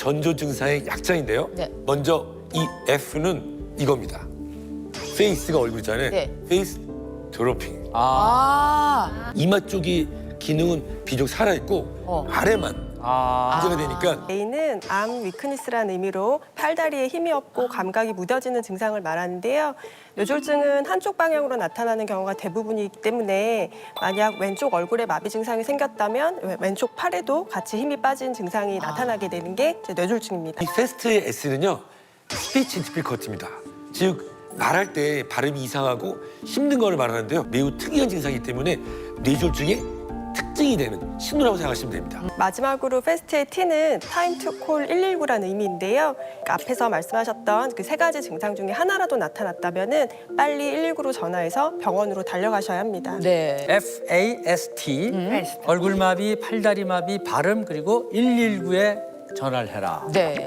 전조 증상의 약자인데요. 네. 먼저 이 F는 이겁니다. 페이스가 얼굴 있잖아요. 네. 페이스 드로핑. 아. 이마 쪽이 기능은 비록 살아있고 어. 아래만 아. 문제가 되니까 A는 암 위크니스라는 의미로 팔다리에 힘이 없고 감각이 무뎌지는 증상을 말하는데요. 뇌졸중은 한쪽 방향으로 나타나는 경우가 대부분이기 때문에 만약 왼쪽 얼굴에 마비 증상이 생겼다면 왼- 왼쪽 팔에도 같이 힘이 빠진 증상이 나타나게 되는 게 이제 뇌졸중입니다. 이 페스트의 S는요 스피치 디피커트입니다. 즉 말할 때 발음이 이상하고 힘든 걸 말하는데요 매우 특이한 증상이기 때문에 뇌졸중의 특징이 되는 신호라고 생각하시면 됩니다. 마지막으로 페스트의 T는 타임 투 콜 119라는 의미인데요. 그러니까 앞에서 말씀하셨던 그 세 가지 증상 중에 하나라도 나타났다면은 빨리 119로 전화해서 병원으로 달려가셔야 합니다. 네. F A S T 얼굴마비, 팔다리마비, 발음 그리고 119에 전화를 해라. 네.